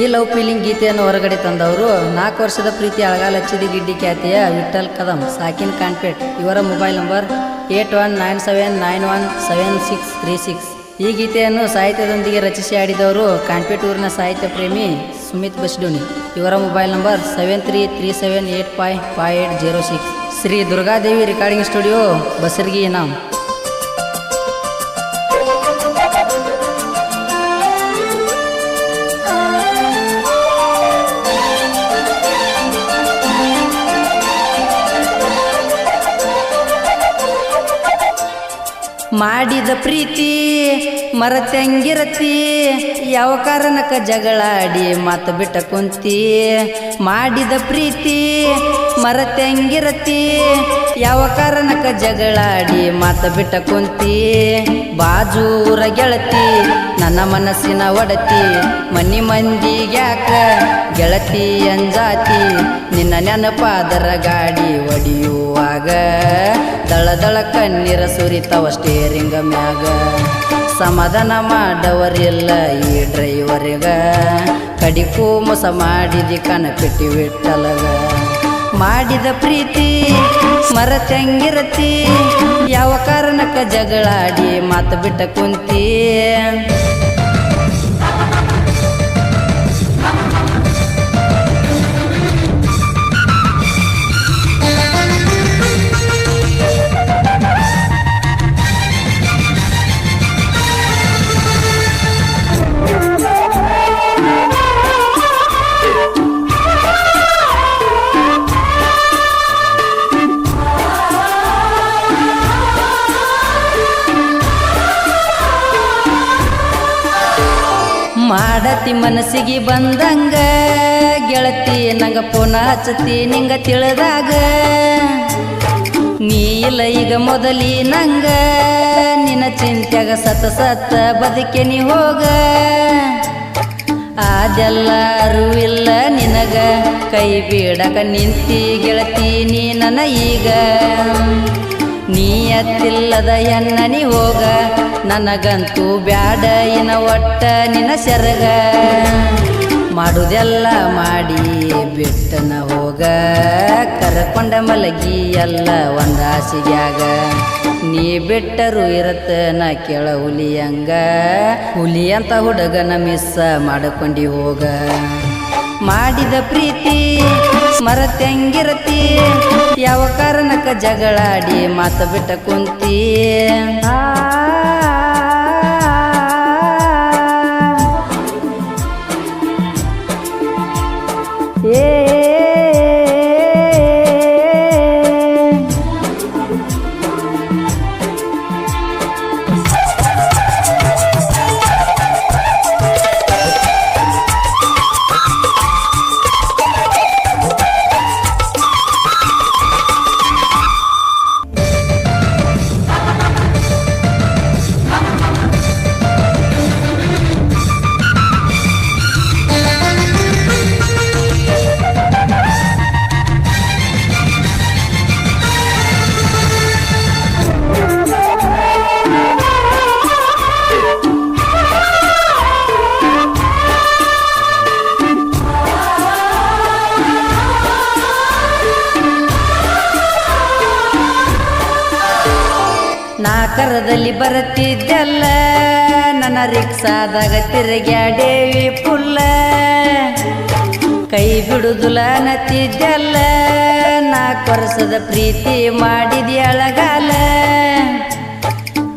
ಈ love feeling ಗೀತೆಯನ್ನು ಹೊರಗಡೆ ತಂದವರು ನಾಲ್ಕು ವರ್ಷದ ಪ್ರೀತಿ ಅಳಗಾಲ ಹಚ್ಚಿದ ಗಿಡ್ಡಿ ಖ್ಯಾತಿಯ ವಿಠಲ್ ಕದಂ, ಸಾಕಿನ್ ಕಾನ್ಫೆಟ್ ಇವರ mobile number eight one nine seven nine one seven six three six. ಈ ಗೀತೆಯನ್ನು ಸಾಹಿತ್ಯದೊಂದಿಗೆ ರಚಿಸಿ ಆಡಿದವರು ಕಾನ್ಪೇಟ್ ಊರಿನ ಸಾಹಿತ್ಯ ಪ್ರೇಮಿ ಸುಮಿತ್ ಬಸ್ಡೋನಿ. ಇವರ mobile number seven three three seven eight five five eight zero six. Shri Durgadevi recording studio Basargi ಇನಾಮ್ ಮಾಡಿದ ಪ್ರೀತಿ ಮರತೆಂಗಿರತಿ. ಯಾವ ಕಾರಣಕ್ಕ ಜಗಳಾಡಿ ಮಾತು ಬಿಟ್ಟ ಕುಂತಿ. ಮಾಡಿದ ಪ್ರೀತಿ ಮರತೆಂಗಿರತಿ. ಯಾವ ಕಾರಣಕ್ಕ ಜಗಳಾಡಿ ಮಾತು ಬಿಟ್ಟ ಕುಂತಿ. ಬಾಜೂರ ಗೆಳತಿ, ನನ್ನ ಮನಸ್ಸಿನ ಒಡತಿ. ಮನಿ ಮಂದಿಗ್ಯಾಕ ಗೆಳತಿ ಅಂಜಾತಿ ನಿನ್ನ ನೆನಪಾದರ ಗಾಡಿ ಒಡಿಯುವಾಗ. ದಳ ದಳ ಕಣ್ಣೀರ ಸುರಿತಾವ ಸ್ಟೇರಿಂಗ ಮ್ಯಾಗ. ಸಮಾಧಾನ ಮಾಡವರಿಲ್ಲ ಈ ಡ್ರೈವರಿಗ. ಕಡಿಕೂ ಮೋಸ ಮಾಡಿದಿ ಕನಪಿಟ್ಟಿ ಬಿಟ್ಟಲಗ ಮಾಡಿದ ಪ್ರೀತಿ ಮರತೆಂಗಿರತಿ, ಯಾವ ಕಾರಣಕ್ಕ ಜಗಳಾಡಿ ಮಾತು ಬಿಟ್ಟ ಕುಂತಿ. ಮಾಡತಿ ಮನಸ್ಸಿಗೆ ಬಂದಂಗ, ಗೆಳತಿ ನಂಗ ಪುನಃ ಹಚ್ಚತಿ ನಿಂಗ ತಿಳಿದಾಗ. ನೀ ಇಲ್ಲ ಈಗ ಮೊದಲಿ ನಂಗ, ನಿನ್ನ ಚಿಂತ್ಯಾಗ ಸತ ಸತ್ತ ಬದುಕೆ ನೀ ಹೋಗ. ಅದೆಲ್ಲರೂ ಇಲ್ಲ ನಿನಗ, ಕೈ ಬೀಡಕ ನಿಂತಿ ಗೆಳತಿ ನೀ ನನ್ನ ಈಗ. ನೀ ಎತ್ತಿಲ್ಲದ ಎನ್ನ ನೀ ಹೋಗ, ನನಗಂತೂ ಬ್ಯಾಡ ಇನ ಒಟ್ಟ ನಿನ್ನ ಸೆರಗ ಮಾಡುದೆಲ್ಲ ಮಾಡಿ ಬಿಟ್ಟನ ಹೋಗ, ಕರ್ಕೊಂಡ ಮಲಗಿ ಎಲ್ಲ ಒಂದ ಹಾಸಿಗ್ಯಾಗ ನೀ ಬಿಟ್ಟರು ಇರತ್ತ ನಾ ಕೆಳ ಹುಲಿಯಂಗ ಹುಲಿ ಅಂತ ಹುಡುಗನ ಮಿಸ್ಸ ಮಾಡ್ಕೊಂಡು ಹೋಗ. ಮಾಡಿದ ಪ್ರೀತಿ ಮರತೆಂಗಿರತಿ ಯಾವ ಕಾರಣಕ್ಕ ಜಗಳಾಡಿ ಮಾತು ಬಿಟ್ಟ ಕುಂತಿ? ನಾಕರದಲ್ಲಿ ಬರುತ್ತಿದ್ದಲ್ಲ. ನನ್ನ ರಿಕ್ಷಾದಾಗ ತಿರುಗ್ಯಾಡೇವಿ ಪುಲ್ಲ. ಕೈ ಬಿಡುದುಲ ನತ್ತಿದ್ದಲ್ಲ. ನಾಲ್ಕು ವರ್ಷದ ಪ್ರೀತಿ ಮಾಡಿದ್ಯಾಳಗಾಲ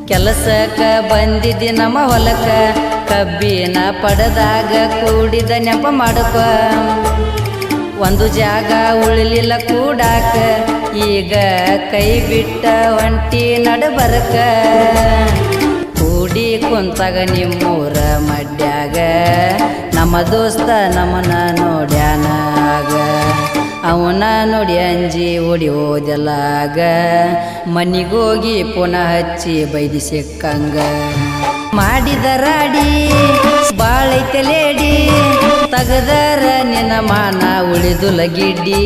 ಕೆಲಸಕ್ಕ ಬಂದಿದ್ದಿ ನಮ್ಮ ಹೊಲಕ್ಕ. ಕಬ್ಬಿನ ಪಡದಾಗ ಕೂಡಿದ ನೆಪ ಮಾಡಕ. ಒಂದು ಜಾಗ ಉಳಿಲಿಲ್ಲ ಕೂಡಾಕ. ಈಗ ಕೈ ಬಿಟ್ಟ ಒಂಟಿ ನಡಬರಕ. ಕೂಡಿ ಕುಂತಾಗ ನಿಮ್ಮೂರ ಮಡ್ಯಾಗ. ನಮ್ಮ ದೋಸ್ತ ನಮ್ಮನ ನೋಡ್ಯಾನಾಗ. ಅವನ ನೋಡಿ ಅಂಜಿ ಓಡಿ ಹೋದಲಾಗ. ಮನಿಗೋಗಿ ಪುನಃ ಹಚ್ಚಿ ಬೈದಿ ಸಿಕ್ಕಂಗ. ಮಾಡಿದ ರಾಡಿ ಬಾಳೈತೆ ಲೇಡಿ. ತಗದರ ನಿನ್ನ ಮಾನ ಉಳಿದು ಗಿಡ್ಡಿ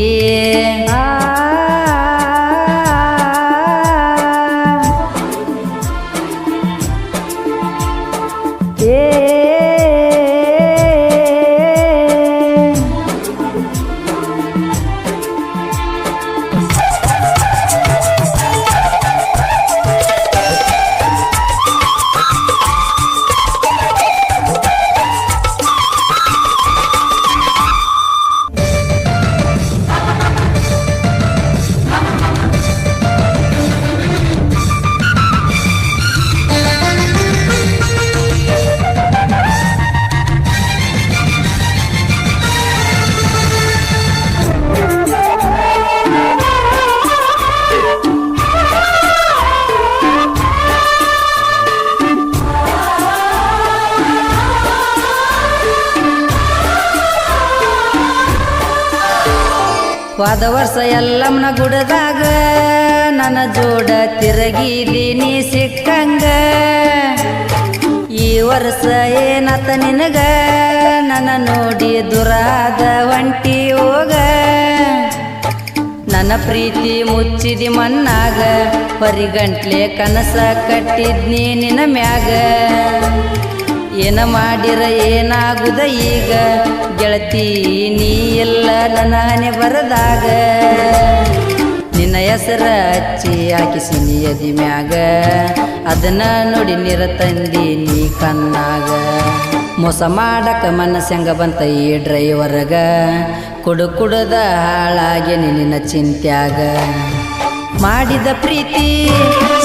ಹೋದ ವರ್ಷ ಎಲ್ಲಮ್ಮನ ಗುಡದಾಗ ನನ್ನ ಜೋಡ ತಿರುಗಿದೀನಿ ಸಿಕ್ಕಂಗ. ಈ ವರ್ಷ ಏನತ ನಿನಗ? ನನ್ನ ನೋಡಿ ದುರಾದ ಒಂಟಿ ಹೋಗ. ನನ್ನ ಪ್ರೀತಿ ಮುಚ್ಚಿದಿ ಮಣ್ಣಾಗ. ಪರಿಗಂಟ್ಲೆ ಕನಸ ಕಟ್ಟಿದ್ನಿ ನಿನ್ನ ಮ್ಯಾಗ. ಏನ ಮಾಡಿರ ಏನಾಗುದ ಈಗ? ಗೆಳತಿ, ನೀ ಎಲ್ಲ ನನ್ನ ಬರದಾಗ. ನಿನ್ನ ಹೆಸರ ಹಚ್ಚಿ ಹಾಕಿಸಿ ನೀ ಮ್ಯಾಗ. ಅದನ್ನ ನೋಡಿ ನಿರ ತಂದಿ ನೀ ಕಣ್ಣಾಗ. ಮೋಸ ಮಾಡಕ ಮನಸ್ಸಂಗ ಬಂತ ಈ ಡ್ರೈವರ್ಗ ಕುಡು ಕುಡದ ಹಾಳಾಗೆ ನಿನ್ನ ಚಿಂತ್ಯಾಗ. ಮಾಡಿದ ಪ್ರೀತಿ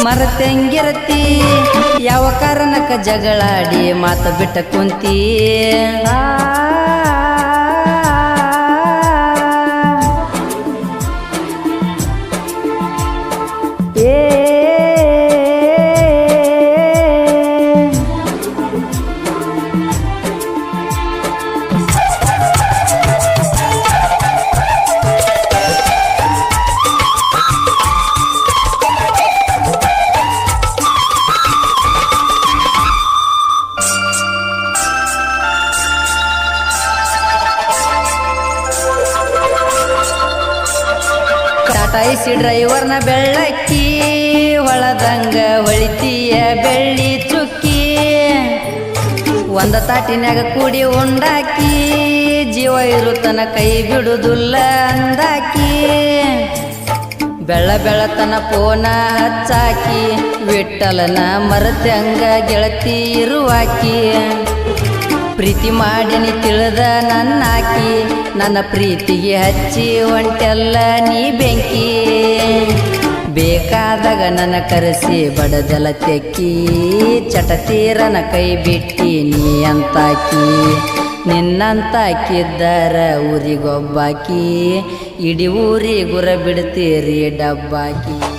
ಮರತೆಂಗಿರತಿ ಯಾವ ಕಾರಣಕ್ಕ ಜಗಳಾಡಿ ಮಾತು ಬಿಟ್ಟ ಕುಂತಿ? ಟಾಟಾ ಇಸಿ ಡ್ರೈವರ್ನ ಬೆಳ್ಳಕ್ಕಿ ಹೊಳದಂಗ ಹೊಳಿತೀಯ ಬೆಳ್ಳಿ ಚುಕ್ಕಿ. ಒಂದ ತಾಟಿನಾಗ ಕೂಡಿ ಉಂಡಾಕಿ, ಜೀವ ಇರುತ್ತನ ಕೈ ಬಿಡುದುಲ್ಲ ಅಂದಾಕಿ. ಬೆಳ್ಳ ಬೆಳತನ ಪೋನ ಹಚ್ಚಾಕಿ ವಿಠಲನ ಮರತ್ಯಂಗ ಗೆಳತಿ ಇರುವಾಕಿ. ಪ್ರೀತಿ ಮಾಡಿನಿ ತಿಳಿದ ನನ್ನಾಕಿ ನನ್ನ ಪ್ರೀತಿಗೆ ಹಚ್ಚಿ ಒಂಟೆಲ್ಲ ನೀ ಬೆಂಕಿ. ಬೇಕಾದಾಗ ನನ್ನ ಕರೆಸಿ ಬಡದಲ ತೆಕ್ಕಿ. ಚಟತೀರನ ಕೈ ಬಿಟ್ಟಿ ನೀ ಅಂತಾಕಿ. ನಿನ್ನಂತಾಕಿದ್ದರ ಊರಿಗೊಬ್ಬಾಕಿ. ಇಡೀ ಊರಿಗುರ ಬಿಡ್ತೀರಿ ಡಬ್ಬಾಕಿ.